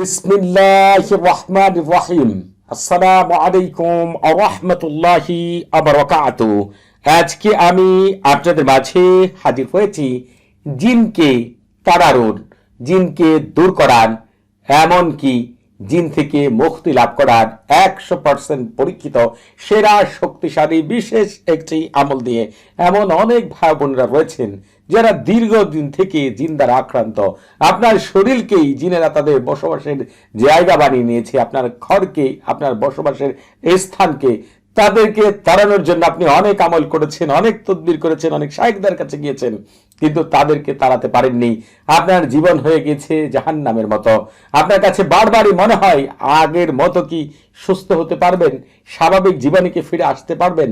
বিসমিল্লাহ রহমান রহিম। আসসালামু আলাইকুম রহমতুল্লাহি আবরকাত। আজকে আমি আপনাদের মাঝে হাজির হয়েছি জিনকে তাড়ানোর, জিনকে দূর করার, এমনকি জিন থেকে মুক্তি লাভ করার একশো পার্সেন্ট পরীক্ষিত, সেরা, শক্তিশালী, বিশেষ একটি আমল দিয়ে এমন অনেক ভাই বোনেরা রয়েছেন যারা দীর্ঘদিন থেকে জিন দ্বারা আক্রান্ত, আপনার শরীরকেই জিনেরা তাদের বসবাসের জায়গা বানিয়ে নিয়েছে, আপনার ঘরকে, আপনার বসবাসের স্থানকে, তাদেরকে তাড়ানোর জন্য আপনি অনেক আমল করেছেন, অনেক তদবির করেছেন, অনেক শাহেকদের কাছে গিয়েছেন, কিন্তু তাদেরকে তাড়াতে পারেননি। আপনার জীবন হয়ে গেছে জাহান নামের মতো। আপনার কাছে বারবারই মনে হয় আগের মতো কি সুস্থ হতে পারবেন, স্বাভাবিক জীবনে কি ফিরে আসতে পারবেন?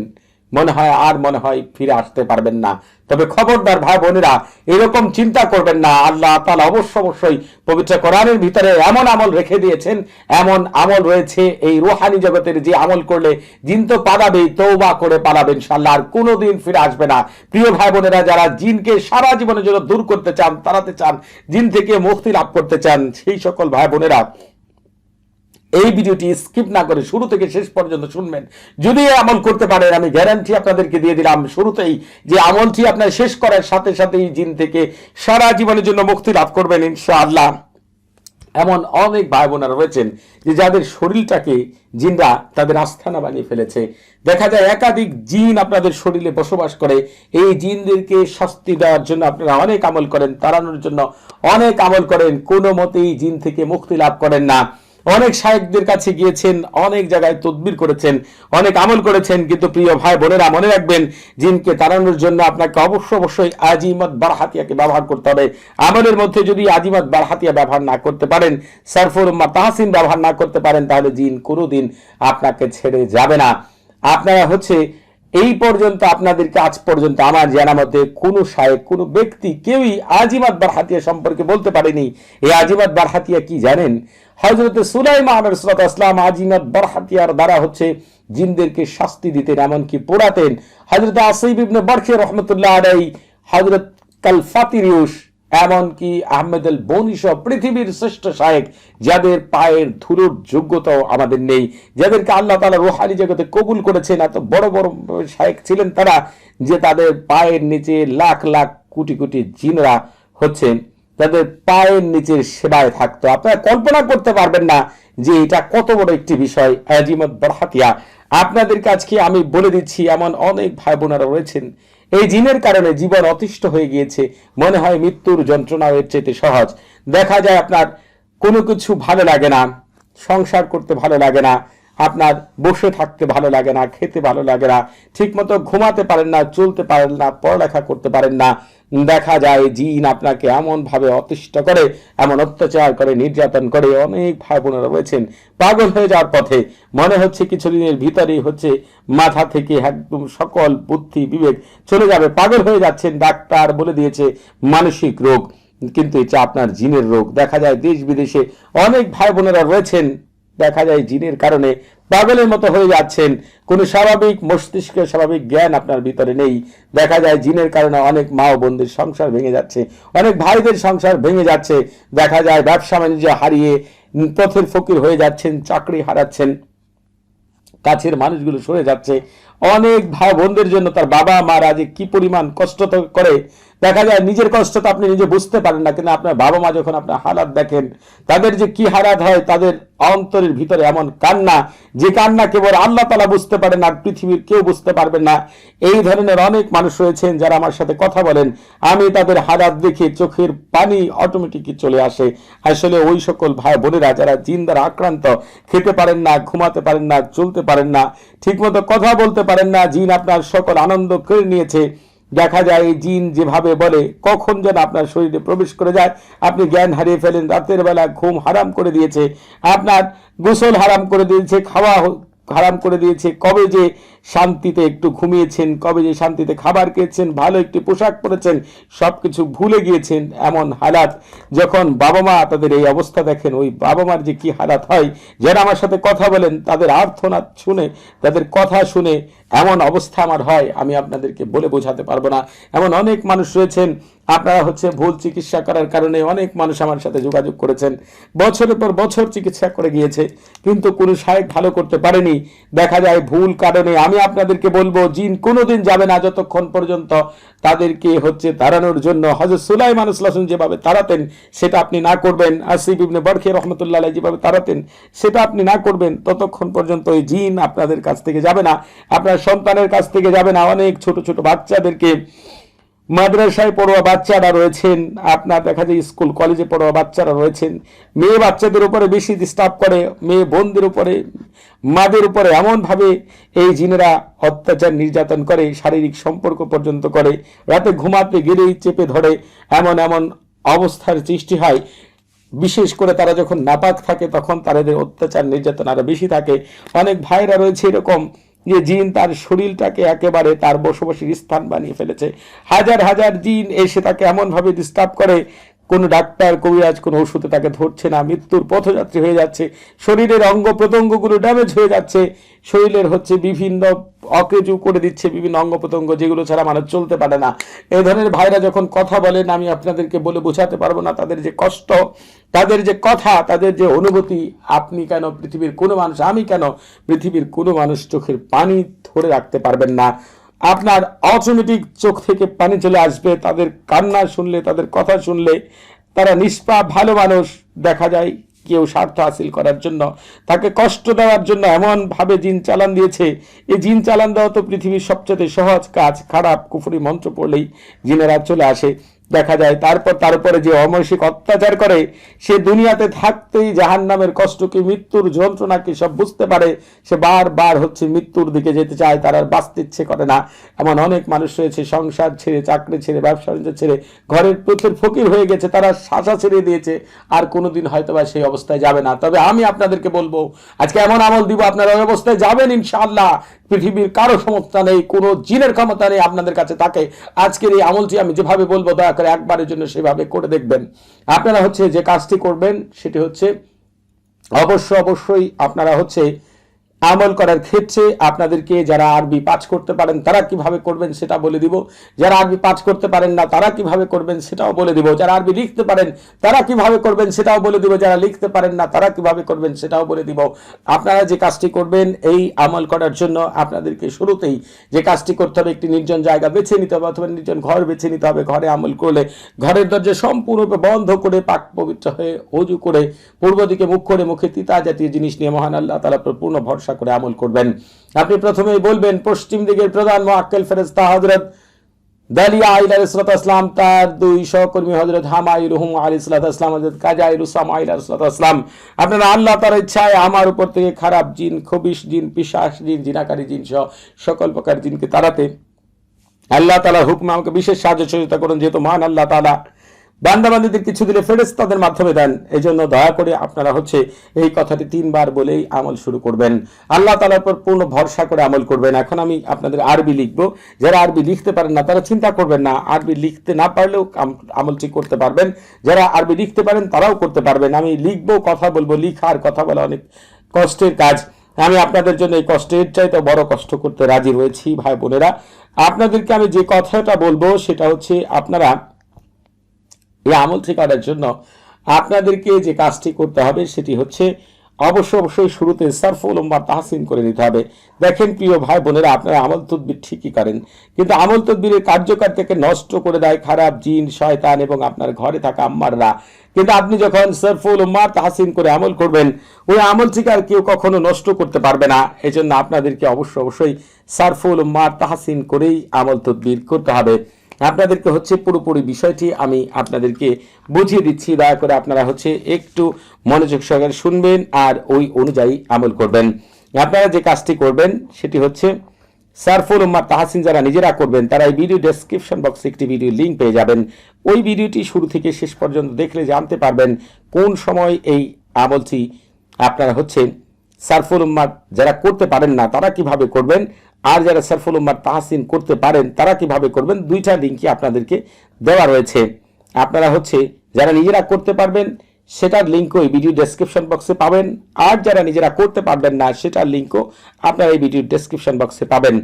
মনে হয় আর মনে হয় ফিরে আসতে পারবেন না। তবে খবরদার ভাই বোনেরা, এরকম চিন্তা করবেন না। আল্লাহ তালা অবশ্য অবশ্যই পবিত্র কোরআনের ভিতরে এমন আমল রেখে দিয়েছেন, এমন আমল রয়েছে এই রোহানি জগতের যে আমল করলে জিন তো পালাবেই তৌবা করে পালাবেন ইনশাল্লাহ আর কোনোদিন ফিরে আসবে না। প্রিয় ভাই বোনেরা, যারা জিনকে সারা জীবনের জন্য দূর করতে চান, তাড়াতে চান, জিন থেকে মুক্তি লাভ করতে চান, সেই সকল ভাই বোনেরা এই ভিডিওটি স্কিপ না করে শুরু থেকে শেষ পর্যন্ত শুনবেন। যদি আমল করতে পারেন, আমি গ্যারান্টি আপনাদেরকে দিয়ে দিলাম শুরুতেই যে আমলটি আপনার শেষ করার সাথে সাথেই জিন থেকে সারা জীবনের জন্য মুক্তি লাভ করবেন ইনশাআল্লাহ। এমন অনেক ভাই বোনেরা রয়েছেন যে যাদের শরীরটাকে জিনরা তাদের আস্থানা বানিয়ে ফেলেছে। দেখা যায় একাধিক জিন আপনাদের শরীরে বসবাস করে। এই জিনদেরকে শাস্তি দেওয়ার জন্য আপনারা অনেক আমল করেন, তাড়ানোর জন্য অনেক আমল করেন। কোনো মতেই জিন থেকে মুক্তি লাভ করেন না। অনেক সাহেবদের কাছে গিয়েছেন, অনেক জায়গায় তদবির করেছেন, অনেক আমল করেছেন, কিন্তু প্রিয় ভাই বোনেরা মনে রাখবেন, জিনকে তাড়ানোর জন্য আপনাকে অবশ্য অবশ্যই আজিমত বারহাতিয়াকে ব্যবহার করতে হবে। আমলের মধ্যে যদি আজিমত বারহাতিয়া ব্যবহার না করতে পারেন সারফুর তাহসিন ব্যবহার না করতে পারেন, তাহলে জিন কোনোদিন আপনাকে ছেড়ে যাবে না। আপনারা হচ্ছে এই পর্যন্ত আপনাদেরকে আজ পর্যন্ত আমার জানা মতে কোনো শায়েক, কোনো ব্যক্তি কেউই আজিমাত বারহাতিয়া সম্পর্কে বলতে পারেনি। এই আজিমাত বারহাতিয়া কি জানেন? হজরত সুলাইমান রসুলত আসলাম আজিমাত বারহাতিয়ার দ্বারা হচ্ছে জিনদেরকে শাস্তি দিতেন, এমনকি পোড়াতেন। হজরত আসিব ইবনে বরখে রহমতুল্লাহ আলাই হজরত কাল ফাতিরিউস এমনকি আহমেদ আল সহ পৃথিবীর শ্রেষ্ঠ শায়েক, যাদের পায়ের ধুলোর যোগ্যতাও আমাদের নেই, যাদেরকে আল্লাহ তালা রোহানি জগতে কবুল করেছেন। এত বড় বড় শায়েক ছিলেন তারা যে তাদের পায়ের নিচে লাখ লাখ কোটি কোটি জিনরা হচ্ছেন তাদের পায়ের নিচের সেবায় থাকতো। আপনারা কল্পনা করতে পারবেন না যে এটা কত বড় একটি বিষয় আজিমত বরহাতিয়া। আপনাদের কাছকে আমি বলে দিচ্ছি, এমন অনেক ভাই বোনেরা রয়েছেন এই জিনের কারণে জীবন অতিষ্ঠ হয়ে গিয়েছে। মনে হয় মৃত্যুর যন্ত্রণা এর চাইতে সহজ। দেখা যায় আপনার কোনো কিছু ভালো লাগে না, সংসার করতে ভালো লাগে না, আপনার বসে থাকতে ভালো লাগে না, খেতে ভালো লাগে না, ঠিকমতো ঘুমাতে পারেন না, চলতে পারেন না, পড়ালেখা করতে পারেন না দেখা যায়, জিন আপনাকে এমন ভাবে অতিষ্ঠ করে, এমন অত্যাচার করে, নির্যাতন করে, অনেক ভাই বোনেরা রয়েছেন। পাগল হয়ে যাওয়ার পথে মনে হচ্ছে কিছুদিনের ভিতরেই হচ্ছে মাথা থেকে একদম সকল বুদ্ধি, বিবেক চলে যাবে। পাগল হয়ে যাচ্ছেন, ডাক্তার বলে দিয়েছে, মানসিক রোগ। কিন্তু এটা আপনার জিনের রোগ, দেখা যায় দেশ বিদেশে অনেক ভাই বোনেরা রয়েছেন দেখা যায় জিনের কারণে পাগলের মতো হয়ে যাচ্ছেন। কোনো স্বাভাবিক মস্তিষ্ক, স্বাভাবিক জ্ঞান আপনার ভিতরে নেই। দেখা যায় জিনের কারণে অনেক মা ও বোনদের সংসার ভেঙে যাচ্ছে। অনেক ভাইদের সংসার ভেঙে যাচ্ছে। দেখা যায় ব্যবসা বাণিজ্য হারিয়ে পথের ফকির হয়ে যাচ্ছেন, চাকরি হারাচ্ছেন। কাছের মানুষগুলো সরে যাচ্ছে। অনেক ভাই বোনদের জন্য তার বাবা মারা যে কি পরিমাণ কষ্ট করে। দেখা যায় নিজের কষ্ট তো আপনি নিজে বুঝতে পারেন না, কিন্তু আপনার বাবা মা যখন আপনার হালাত দেখেন, তাদের যে কি হালাত হয়, তাদের অন্তরের ভিতরে এমন কান্না, যে কান্না কেবল আল্লাহ তালা বুঝতে পারেন আর পৃথিবীর কেউ বুঝতে পারবেন না। এই ধরনের অনেক মানুষ রয়েছেন যারা আমার সাথে কথা বলেন, আমি তাদের হালাত দেখে চোখের পানি অটোমেটিকই চলে আসে। আসলে ওই সকল ভাই বোনেরা যারা জিন দ্বারা আক্রান্ত, খেতে পারেন না, ঘুমাতে পারেন না, চলতে পারেন না ঠিকমতো কথা বলতে পারেন না। জিন আপনার সকল আনন্দ কেড়ে নিয়েছে। দেখা যায় এই জিন যেভাবে বলে, কখন যেন আপনার শরীরে প্রবেশ করে যায়। আপনি জ্ঞান হারিয়ে ফেলেন, রাতের বেলা ঘুম হারাম করে দিয়েছে। আপনার গোসল হারাম করে দিয়েছে, খাওয়া হারাম করে দিয়েছে। কবে যে শান্তিতে একটু ঘুমিয়েছেন, কবে যে শান্তিতে খাবার খেয়েছেন, ভালো একটি পোশাক পরেছেন সব কিছু ভুলে গিয়েছেন এমন হালাত। যখন বাবা মা তাদের এই অবস্থা দেখেন, ওই বাবা মার যে কি হালাত হয়, যারা আমার সাথে কথা বলেন, তাদের আর্থনাদ শুনে, তাদের কথা শুনে এমন অবস্থা আমার হয়, আমি আপনাদেরকে বলে বোঝাতে পারব না। এমন অনেক মানুষ রয়েছেন, আপনারা হচ্ছে ভুল চিকিৎসা করার কারণে অনেক মানুষ আমার সাথে যোগাযোগ করেছেন। বছরের পর বছর চিকিৎসা করে গিয়েছে, কিন্তু কোনো সাহেব ভালো করতে পারেনি। দেখা যায় ভুল কারণে, আমি আপনাদেরকে বলব, জিন কোনোদিন যাবে না যতক্ষণ পর্যন্ত তাদেরকে হচ্ছে তাড়ানোর জন্য। হজরত সুলাইমান ইসলাম যেভাবে তাড়াতেন, সেটা আপনি না করবেন। আসিফ ইবনে বরখে রহমতুল্লাহ যেভাবে তাড়াতেন, সেটা আপনি না করবেন, ততক্ষণ পর্যন্ত ওই জিন আপনাদের কাছ থেকে যাবে না। আপনার সন্তানের কাছ থেকে যাবে না অনেক ছোট ছোট বাচ্চাদেরকে মাদ্রাসায় পড়ুয়া বাচ্চারা রয়েছেন। আপনার দেখা যায় স্কুল, কলেজে পড়ুয়া বাচ্চারা রয়েছেন। মেয়ে বাচ্চাদের উপরে বেশি ডিস্টার্ব করে, মেয়ে বোনদের উপরে, মাদের উপরে এমনভাবে এই জিনেরা অত্যাচার নির্যাতন করে, শারীরিক সম্পর্ক পর্যন্ত করে। রাতে ঘুমাতে গেলেই চেপে ধরে, এমন এমন অবস্থার সৃষ্টি হয়। বিশেষ করে তারা যখন নাপাক থাকে, তখন তাদের অত্যাচার, নির্যাতন আরও বেশি থাকে। অনেক ভাইরা রয়েছে এরকম। যে জিন তার শরীরটাকে একেবারে তার বসবাসীর স্থান বানিয়ে ফেলেছে। হাজার হাজার জিন এসে তাকে এমনভাবে ডিস্টার্ব করে কোনো ডাক্তার কবিরাজ কোনো ওষুধে তাকে ধরছে না, মৃত্যুর পথযাত্রী হয়ে যাচ্ছে, শরীরের অঙ্গ প্রত্যঙ্গগুলো ড্যামেজ হয়ে যাচ্ছে, শরীরের হচ্ছে বিভিন্ন অকেজু করে দিচ্ছে বিভিন্ন অঙ্গ প্রত্যঙ্গ যেগুলো ছাড়া মানুষ চলতে পারে না। এই ধরনের ভাইরা যখন কথা বলেন, আমি আপনাদেরকে বলে বোঝাতে পারব না, তাদের যে কষ্ট, তাদের যে কথা, তাদের যে অনুভূতি, আপনি কেন পৃথিবীর কোনো মানুষ, আমি কেন পৃথিবীর কোনো মানুষ চোখের পানি ধরে রাখতে পারবেন না? আপনার অটোমেটিক চোখ থেকে পানি চলে আসবে, তাদের কান্না শুনলে, তাদের কথা শুনলে তারা নিষ্পা ভালো মানুষ দেখা যায় কেউ স্বার্থ হাসিল করার জন্য। তাকে কষ্ট দেওয়ার জন্য এমনভাবে জিন চালান দিয়েছে। এই জিন চালান দেওয়া তো পৃথিবীর সবচেয়ে সহজ কাজ, খারাপ কুফুরি মন্ত্র পড়লেই জিনেরা চলে আসে। দেখা যায়। তারপর তার উপরে যে অমানসিক অত্যাচার করে, সে দুনিয়াতে থাকতেই জাহান নামের কষ্টকে মৃত্যুর যন্ত্রণাকে সব বুঝতে পারে। সে বারবার হচ্ছে মৃত্যুর দিকে যেতে চায়, তার আর বাঁচতে ইচ্ছে করে না। এমন অনেক মানুষ রয়েছে, সংসার ছেড়ে, চাকরি ছেড়ে, ব্যবসা বাণিজ্য ছেড়ে, ঘরের প্রচুর ফকির হয়ে গেছে, তারা শাসা ছেড়ে দিয়েছে। আর কোনোদিন হয়তো বা সেই অবস্থায় যাবে না। তবে আমি আপনাদেরকে বলব, আজকে এমন আমল দিব, আপনারা ওই অবস্থায় যাবেন ইনশাআল্লাহ। পৃথিবীর কারও সমস্যা নেই, কোনো জিনের ক্ষমতা নেই আপনাদের কাছে থাকে আজকের এই আমলটি আমি যেভাবে বলব, দয়া করে একবারের জন্য সেভাবে করে দেখবেন। আপনারা হচ্ছে যে কাজটি করবেন, সেটি হচ্ছে অবশ্য অবশ্যই আপনারা হচ্ছে আমল করার ক্ষেত্রে আপনাদেরকে যারা আরবি পাঠ করতে পারেন, তারা কীভাবে করবেন সেটা বলে দিব। যারা আরবি পাঠ করতে পারেন না, তারা কীভাবে করবেন সেটাও বলে দিব। যারা আরবি লিখতে পারেন, তারা কীভাবে করবেন সেটাও বলে দিব। যারা লিখতে পারেন না, তারা কীভাবে করবেন সেটাও বলে দিব। আপনারা যে কাজটি করবেন, এই আমল করার জন্য আপনাদেরকে শুরুতেই যে কাজটি করতে হবে, একটি নির্জন জায়গা বেছে নিতে হবে, অথবা নির্জন ঘর বেছে নিতে হবে, ঘরে আমল করলে ঘরের দরজা সম্পূর্ণরূপে বন্ধ করে, পাক পবিত্র হয়ে অজু করে, পূর্ব দিকে মুখ করে, মুখে তিতা জাতীয় জিনিস নিয়ে মহান আল্লাহ তালা পূর্ণ ভরসা করে আমল করবেন। আপনি প্রথমেই বলবেন, পশ্চিম দিকের প্রধান মোয়াক্কেল ফেরেস্তা হজরত দালিয়া তার দুই সহকর্মী হজরত হামাই রুহুম হজরত কাজা আপনারা আল্লাহ তার ইচ্ছায় আমার উপর থেকে খারাপ জিন খবিস জিন পিসাস জিন, জিনাকারী জিন সহ সকল প্রকার জিনকে তাড়াতে আল্লাহ তালার হুকমে আমাকে বিশেষ সাহায্য সহযোগিতা করুন, যেহেতু মহান আল্লাহ তালা বান্দাবান্দিদের কিছু দিলে ফেরেস তাদের মাধ্যমে দেন। এই জন্য দয়া করে আপনারা হচ্ছে এই কথাটি তিনবার বলেই আমল শুরু করবেন। আল্লাহ তালার পর পূর্ণ ভরসা করে আমল করবেন। এখন আমি আপনাদের আরবি লিখব। যারা আরবি লিখতে পারেন না, তারা চিন্তা করবেন না। আরবি লিখতে না পারলেও আম- আমলটি করতে পারবেন। যারা আরবি লিখতে পারেন, তারাও করতে পারবেন। আমি লিখব, কথা বলব লিখা আর কথা বলা অনেক কষ্টের কাজ। আমি আপনাদের জন্য এই কষ্টের চাইতে বড় কষ্ট করতে রাজি রয়েছি ভাই বোনেরা। আপনাদেরকে আমি যে কথাটা বলব, সেটা হচ্ছে আপনারা এই আমলটি করার জন্য আপনাদেরকে যে কাজটি করতে হবে সেটি হচ্ছে অবশ্য অবশ্যই শুরুতে সারফুল উম্মা তাহসিন করে নিতে হবে। দেখেন প্রিয় ভাই বোনেরা, আপনারা আমল তদবির ঠিকই করেন, কিন্তু আমল তদবিরের কার্যকারিতাকে নষ্ট করে দেয় খারাপ জিন, শয়তান এবং আপনার ঘরে থাকা আম্মাররা। কিন্তু আপনি যখন সরফুল উম্মার তাহসিন করে আমল করবেন, ওই আমল থেকে আর কেউ কখনো নষ্ট করতে পারবে না। এই জন্য আপনাদেরকে অবশ্য অবশ্যই সারফুল উম্মার তাহসিন করেই আমল তদবির করতে হবে। আপনাদেরকে হচ্ছে পুরোপুরি বিষয়টি আমি আপনাদেরকে বুঝিয়ে দিচ্ছি। দয়া করে আপনারা হচ্ছে একটু মনোযোগ সহকারে শুনবেন আর ওই অনুযায়ী আমল করবেন। আপনারা যে কাজটি করবেন সেটি হচ্ছে সারফুল উম্মার তাহাসিন যারা নিজেরা করবেন, তারা এই ভিডিও ডেসক্রিপশন বক্সে একটি ভিডিও লিঙ্ক পেয়ে যাবেন। ওই ভিডিওটি শুরু থেকে শেষ পর্যন্ত দেখলে জানতে পারবেন কোন সময় এই আমলটি আপনারা হচ্ছে সারফুল উম্মার যারা করতে পারেন না, তারা কীভাবে করবেন? আর যারা সারফুল উম্মার তাহসিন করতে পারেন, তারা কীভাবে করবেন? দুইটা লিঙ্কই আপনাদেরকে দেওয়া রয়েছে। আপনারা হচ্ছে যারা নিজেরা করতে পারবেন, সেটার লিঙ্কও এই ভিডিও ডেসক্রিপশন বক্সে পাবেন। আর যারা নিজেরা করতে পারবেন না, সেটার লিঙ্কও আপনারা এই ভিডিও ডেসক্রিপশন বক্সে পাবেন।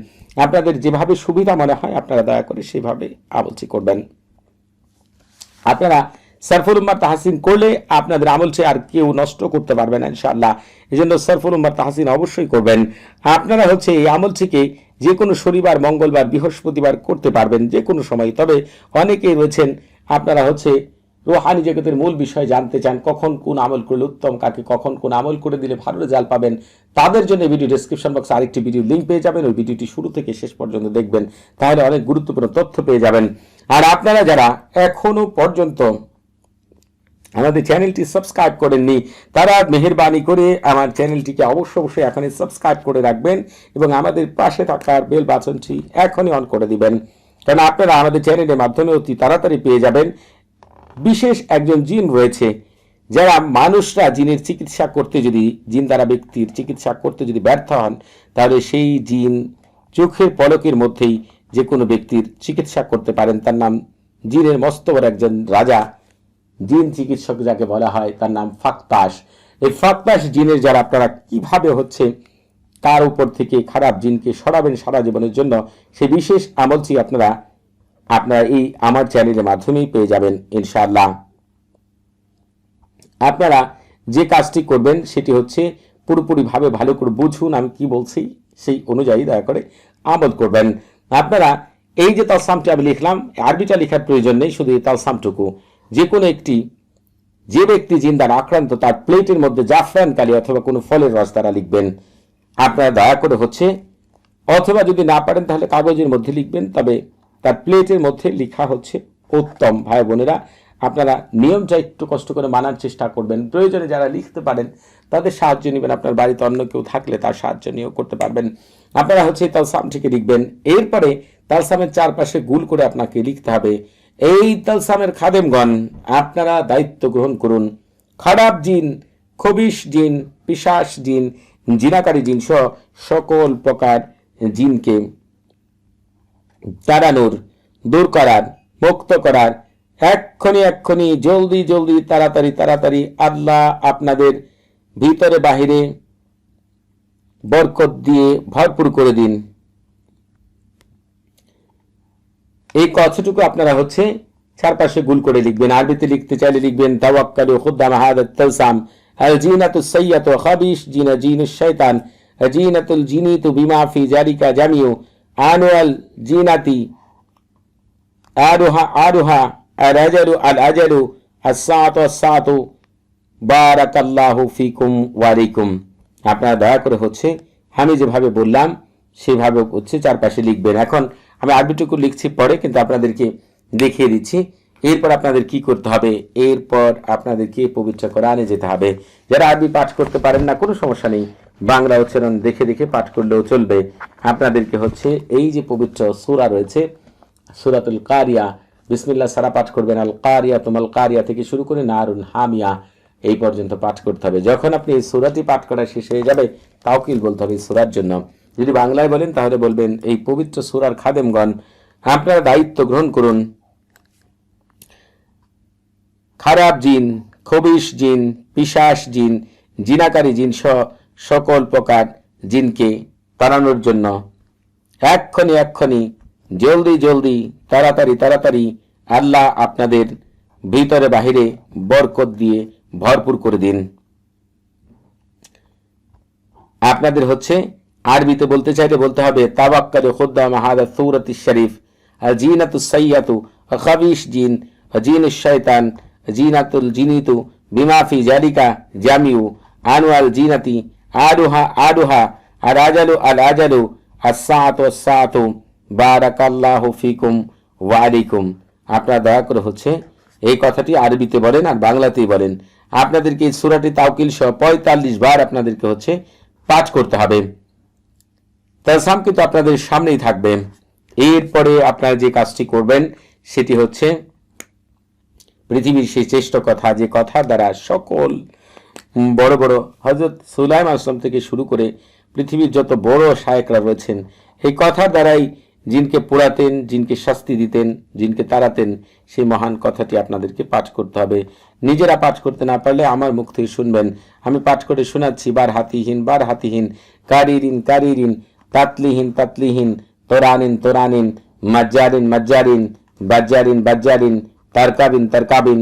আপনাদের যেভাবে সুবিধা মনে হয়, আপনারা দয়া করে সেভাবে আমলটি করবেন। আপনারা সরফুল উম্মার তাহসিন করলে আপনাদের আমল সে আর কেউ নষ্ট করতে পারবে না, ইনশাআল্লাহ। এই জন্য সরফুল উম্মার তাহসিন অবশ্যই করবেন। আপনারা হচ্ছে এই আমলটিকে যে কোনো শনিবার, মঙ্গলবার, বৃহস্পতিবার করতে পারবেন যে কোনো সময়। তবে অনেকেই রয়েছেন, আপনারা হচ্ছে রোহানি জগতের মূল বিষয় জানতে চান, কখন কোন আমল করলে উত্তম, কাকে কখন কোন আমল করে দিলে ভালো রেজাল্ট পাবেন, তাদের জন্য ভিডিও ডিসক্রিপশন বক্সে আরেকটি ভিডিও লিঙ্ক পেয়ে যাবেন, ওই ভিডিওটি শুরু থেকে শেষ পর্যন্ত দেখবেন, তাহলে অনেক গুরুত্বপূর্ণ তথ্য পেয়ে যাবেন। আর আপনারা যারা এখনও পর্যন্ত আমাদের চ্যানেলটি সাবস্ক্রাইব করেননি, তারা মেহরবানি করে আমার চ্যানেলটিকে অবশ্য অবশ্যই এখনই সাবস্ক্রাইব করে রাখবেন এবং আমাদের পাশে থাকার বেল বাটনটি এখনই অন করে দিবেন। কারণ আপনারা আমাদের চ্যানেলের মাধ্যমে অতি তাড়াতাড়ি পেয়ে যাবেন। বিশেষ একজন জিন রয়েছে, যারা মানুষরা জিনের চিকিৎসা করতে যদি জিন দ্বারা ব্যক্তির চিকিৎসা করতে যদি ব্যর্থ হন, তাহলে সেই জিন চোখের পলকের মধ্যেই যে কোনো ব্যক্তির চিকিৎসা করতে পারেন। তার নাম জিনের মস্ত বড় একজন রাজা। জিন চিকিৎসক যাকে বলা হয়, তার নাম ফাক্তাস এই ফাক্তাস জিনের যারা আপনারা কীভাবে হচ্ছে তার উপর থেকে খারাপ জিনকে সরাবেন সারা জীবনের জন্য সেই বিশেষ আমলটি আপনারা আপনারা এই আমার চ্যানেলের মাধ্যমেই পেয়ে যাবেন, ইনশাআল্লাহ। আপনারা যে কাজটি করবেন, সেটি হচ্ছে পুরোপুরিভাবে ভালো করে বুঝুন, আমি কি বলছি, সেই অনুযায়ী দয়া করে আমল করবেন। আপনারা এই যে তালসামটি আমি লিখলাম, আরবিটা লেখার প্রয়োজন নেই, শুধু এই তালসামটুকু। যে কোনো একটি, যে ব্যক্তি জিন দ্বারা আক্রান্ত, তার প্লেটের মধ্যে জাফরান কালি অথবা কোনো ফলের রস দ্বারা লিখবেন। আপনারা দয়া করে হচ্ছে, অথবা যদি না পারেন তাহলে কাগজের মধ্যে লিখবেন, তবে তার প্লেটের মধ্যে লিখা হচ্ছে, উত্তম। ভাই বোনেরা, আপনারা নিয়মটা একটু কষ্ট করে মানার চেষ্টা করবেন, প্রয়োজনে যারা লিখতে পারেন, তাদের সাহায্য নেবেন, আপনার বাড়িতে অন্য কেউ থাকলে তার সাহায্য নিয়েও করতে পারবেন। আপনারা হচ্ছে তালসামটিকে লিখবেন, এরপরে তালসামের চারপাশে গুল করে আপনাকে লিখতে হবে এই তালসামের খাদেমগণ, আপনারা দায়িত্ব গ্রহণ করুন। খারাপ জিন, খবিশ জিন পিশাস জিন, জিনাকারী জিন সহ সকল প্রকার জিনকে তাড়ানোর, দূর করার, মুক্ত করার এক্ষণি এক্ষণি জলদি জলদি, তাড়াতাড়ি তাড়াতাড়ি আল্লাহ আপনাদের ভিতরে বাহিরে বরকত দিয়ে ভরপুর করে দিন। এই কথাটুকু আপনারা হচ্ছে চারপাশে গুল করে লিখবেন, আরবিতে লিখতে চাইলে লিখবেন, তাওয়াক্কালু খুদ্দাম হাদাত আল সাইয়াতু খাবিশ, জিনা জিনাতুল জিনিতু বিমা ফি জারিকা জামিউ, আনুয়াল জিনাতি আরুহা আরুহা আজালু আল আজালু আসাতু আসাতু বারাকাল্লাহু ফিকুম ওয়ালাইকুম আপনারা দয়া করে হচ্ছে আমি যেভাবে বললাম, সেভাবে হচ্ছে চারপাশে লিখবেন। এখন আমি আরবিটুকু লিখছি পরে, কিন্তু আপনাদেরকে দেখিয়ে দিচ্ছি। এরপর আপনাদের কি করতে হবে? এরপর আপনাদেরকে পবিত্র কোরআনে যেতে হবে। যারা আরবি পাঠ করতে পারেন না, কোনো সমস্যা নেই। বাংলা উচ্চারণ দেখে দেখে পাঠ করলেও চলবে। আপনাদেরকে হচ্ছে এই যে পবিত্র সুরা রয়েছে, সুরাতুল কারিয়া, বিসমিল্লাহ সারা পাঠ করবেন আল কারিয়া, তোমাল কারিয়া থেকে শুরু করে নারুন হামিয়া এই পর্যন্ত পাঠ করতে হবে। যখন আপনি এই সুরাটি পাঠ করা শেষ হয়ে যাবে, তাওকিল বলতে হবে সুরার জন্য। যদি বাংলায় বলেন, তাহলে বলবেন এই পবিত্র সুরার খাদেমগণ, আপনারা দায়িত্ব গ্রহণ করুন। খারাপ জিন, খবিশ জিন পিশাস জিন, জিনাকারী জিন সহ সকল প্রকার জিনকে তাড়ানোর জন্য এক্ষণি এক্ষণি, জলদি জলদি, তাড়াতাড়ি তাড়াতাড়ি আল্লাহ আপনাদের ভিতরে বাহিরে বরকত দিয়ে ভরপুর করে দিন। আপনাদের হচ্ছে আরবিতে বলতে চাইলে বলতে হবে, তাবাক্কালে খুদ্দাম হাদা সৌরতি শরীফ জিনাতু সাইয়াতু খাবিশ জিন জিন শয়তান, জিনাতুল জিনিতু বিমাফি জালিকা জামিউ আনুয়াল জিনাতি আডুহা আডুহা আর আজালু, আল আজালু আসাতু সাতু বারাকাল্লাহু ফিকুম ওয়ালাইকুম আপনারা দয়া করে হচ্ছে এই কথাটি আরবিতে বলেন আর বাংলাতেই বলেন। আপনাদেরকে এই সুরাটি তাওকিল সহ পঁয়তাল্লিশ বার আপনাদেরকে হচ্ছে পাঠ করতে হবে। তালসাম কিন্তু আপনাদের সামনেই থাকবে। এরপরে আপনারা যে কাজটি করবেন, সেটি হচ্ছে পৃথিবীর সেই শ্রেষ্ঠ কথা, যে কথার দ্বারা সকল বড় বড় হজরত সুলাইম আসলাম থেকে শুরু করে পৃথিবীর যত বড় শায়করা রয়েছেন এই কথার দ্বারাই জিনকে পোড়াতেন, জিনকে শাস্তি দিতেন, জিনকে তাড়াতেন, সেই মহান কথাটি আপনাদেরকে পাঠ করতে হবে। নিজেরা পাঠ করতে না পারলে আমার মুখ থেকে শুনবেন। আমি পাঠ করে শোনাচ্ছি, বার হাতিহীন বার হাতিহীন, কারিরিন কারিরিন তাতলিহীন তাতলিহীন, তোরানিন তোরানিন, মজ্জারিন মজ্জারিন, বাজ্জারিন বাজ্জারিন, তারকাবিন তারকাবিন,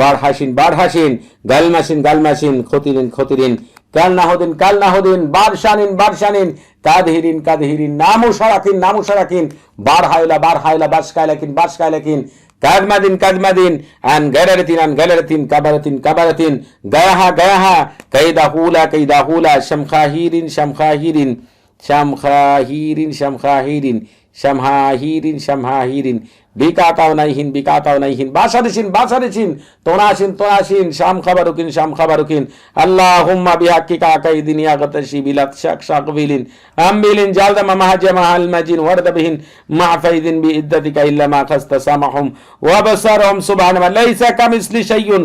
বারহাসিন বারহাসিন, গালমাসিন গালমাসিন, খতিরিন খতিরিন কাল নাহদিন কাল নাহদিন বারশানিন বারশানিন, কাদহিরিন কাদহিরিন নামু সারাকিন নামু সারাকিন বার হাইলা বার হাইলা বাস কাইলাকিন কাদমাদিন কাদমাদিন, আন গারারাতিন আন গারারাতিন কাবারাতিন কাবারাতিন, গায়াহা গায়াহা কাইদা হুলা কাইদা হুলা শামখাহিরিন শামখাহিরিন। শামখাহিরিন শামখাহিরিন, শামহাহিরিন শামহাহিরিন। বিকাতাও নাইহিন বিকাতাও নাইহিন। বাসারিসিন বাসারিসিন। তোনাসিন তোনাসিন শাম খাবারুকিন শাম খাবারুকিন আল্লাহ হুম্মা বিহাক্কিকা কাইদিন ইয়াগতাশি বিলাত শাক শাকবিলিন। আমবিলিন জালদামা মাহাজা মাহাল মাজিন ওয়ারদাবিহিন মাফাইদিন বিইদ্দাতিকা ইল্লা মা খাস্তা সামাহুম। ওয়া বাসারহুম সুবহানাহু লাইসা কামিসলি শাইউন।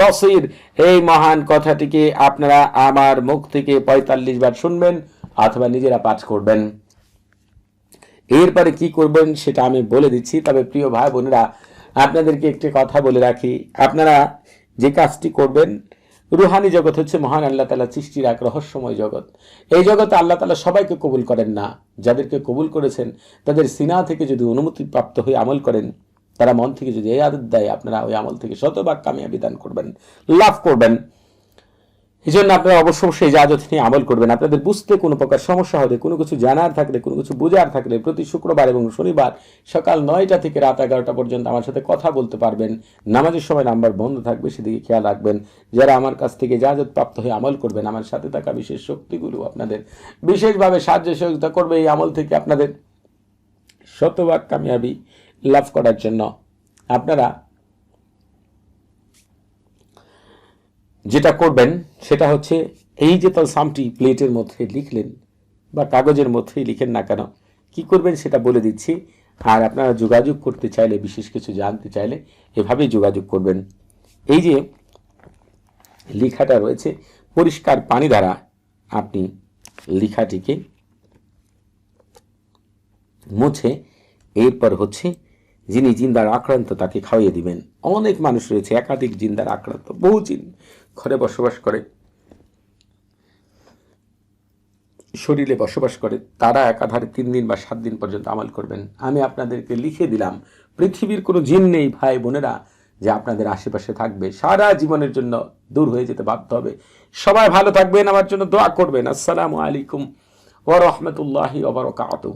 বসির। এই মহান কথাটিকে আপনারা আমার মুখ থেকে পঁয়তাল্লিশ বার শুনবেন অথবা নিজেরা পাঠ করবেন। এরপরে কি করবেন সেটা আমি বলে দিচ্ছি। তবে প্রিয় ভাই বোনেরা, আপনাদেরকে একটি কথা বলে রাখি। আপনারা যে কাজটি করবেন, রুহানি জগৎ হচ্ছে মহান আল্লাহ তালা সৃষ্টির এক রহস্যময় জগৎ। এই জগতে আল্লাহ তালা সবাইকে কবুল করেন না। যাদেরকে কবুল করেছেন, তাদের সিনা থেকে যদি অনুমতি প্রাপ্ত হয়ে আমল করেন তারা মন থেকে যদি এই আদত দেয়, আপনারা ওই আমল থেকে শতভাগ কামিয়াবি দান করবেন, লাভ করবেন। এই জন্য আপনারা অবশ্যই সেই জাজত নিয়ে আমল করবেন। আপনাদের বুঝতে কোনো প্রকার সমস্যা হলে, কোনো কিছু জানার থাকলে, কোনো কিছু বোঝার থাকলে প্রতি শুক্রবার এবং শনিবার সকাল নয়টা থেকে রাত এগারোটা পর্যন্ত আমার সাথে কথা বলতে পারবেন। নামাজের সময় নাম্বার বন্ধ থাকবে, সেদিকে খেয়াল রাখবেন। যারা আমার কাছ থেকে জাজত প্রাপ্ত হয়ে আমল করবেন, আমার সাথে থাকা বিশেষ শক্তিগুলো আপনাদের বিশেষভাবে সাহায্য সহযোগিতা করবে। এই আমল থেকে আপনাদের শতভাগ কামিয়াবি লাভ করার জন্য। আপনারা যেটা করবেন, সেটা হচ্ছে এই যে সামটি প্লেটের মধ্যে লিখলেন বা কাগজের মধ্যে লিখেন না কেন, কি করবেন সেটা বলে দিচ্ছি। আর আপনারা যোগাযোগ করতে চাইলে, বিশেষ কিছু জানতে চাইলে, এভাবেই যোগাযোগ করবেন। এই যে লেখাটা রয়েছে, পরিষ্কার পানি দ্বারা আপনি লেখাটিকে মুছে, এরপর হচ্ছে যিনি জিন্দার আক্রান্ত, তাকে খাওয়িয়ে দিবেন। অনেক মানুষ রয়েছে, একাধিক জিন্দার আক্রান্ত। বহু জিন ঘরে বসবাস করে, শরীরে বসবাস করে। তারা একাধারে তিন দিন বা সাত দিন পর্যন্ত আমল করবেন। আমি আপনাদেরকে লিখে দিলাম, পৃথিবীর কোনো জিন নেই, ভাই বোনেরা, যে আপনাদের আশেপাশে থাকবে। সারা জীবনের জন্য দূর হয়ে যেতে বাধ্য হবে। সবাই ভালো থাকবেন, আমার জন্য দোয়া করবেন। আসসালামু আলাইকুম ওয়া রাহমাতুল্লাহি ওয়া বারাকাতুহু।